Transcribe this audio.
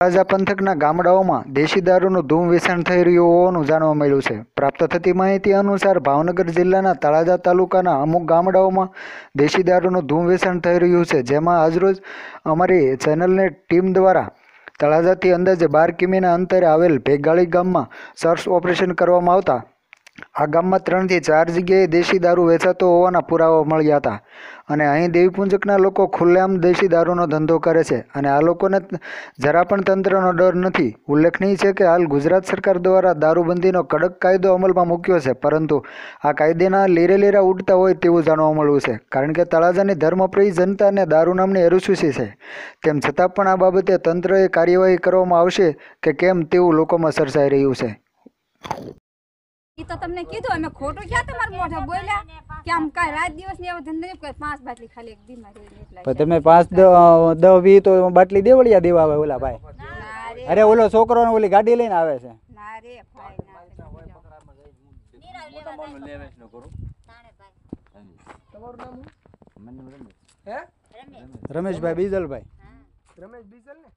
તળાજા પંથકના ગામડાઓમાં દેશી દારૂનું ધૂમ વેચાણ થઈ રહ્યું હોવાનું જાણવા મળ્યું છે. પ્રાપ્ત થતી માહિતી અનુસાર ભાવનગર જિલ્લાના તળાજા તાલુકાના અમુક ગામડાઓમાં દેશી દારૂનું ધૂમ વેચાણ થઈ રહ્યું છે, જેમાં આજરોજ અમારી ચેનલની ટીમ દ્વારા તળાજાથી અંદાજે બાર કિમીના અંતરે આવેલ ભેગાળી ગામમાં સર્ચ ઓપરેશન કરવામાં આવતા આ ગામમાં ત્રણથી ચાર જગ્યાએ દેશી દારૂ વેચાતો હોવાના પુરાવા મળ્યા હતા. અને અહીં દેવીપુંજકના લોકો ખુલ્લેઆમ દેશી દારૂનો ધંધો કરે છે અને આ લોકોને જરા પણ તંત્રનો ડર નથી. ઉલ્લેખનીય છે કે હાલ ગુજરાત સરકાર દ્વારા દારૂબંધીનો કડક કાયદો અમલમાં મૂક્યો છે, પરંતુ આ કાયદેના લીરે લીરા ઉડતા હોય તેવું જાણવા મળ્યું છે, કારણ કે તળાજાની ધર્મપ્રિય જનતાને દારૂ નામની અરુસુસી છે. તેમ છતાં પણ આ બાબતે તંત્રએ કાર્યવાહી કરવામાં આવશે કે કેમ તેવું લોકોમાં સર્જાઈ રહ્યું છે. તો તમને કીધું અમે ખોટું ક્યાં તમારા મોઢા બોલ્યા? કે આમ કાંઈ રાત દિવસની એવો ધંધો નહીં કોઈ પાંચ બાટલી ખાલી એક દીમાં તમે પાંચ દ- દહ વી તો બાટલી દેવળિયા દેવા આવે ઓલા ભાઈ. અરે ઓલો છોકરો ને ઓલી ગાડી લઈને આવે છે. ના રે ભાઈ રમેશભાઈ. બીજલભાઈ. રમેશ બીજલ ને?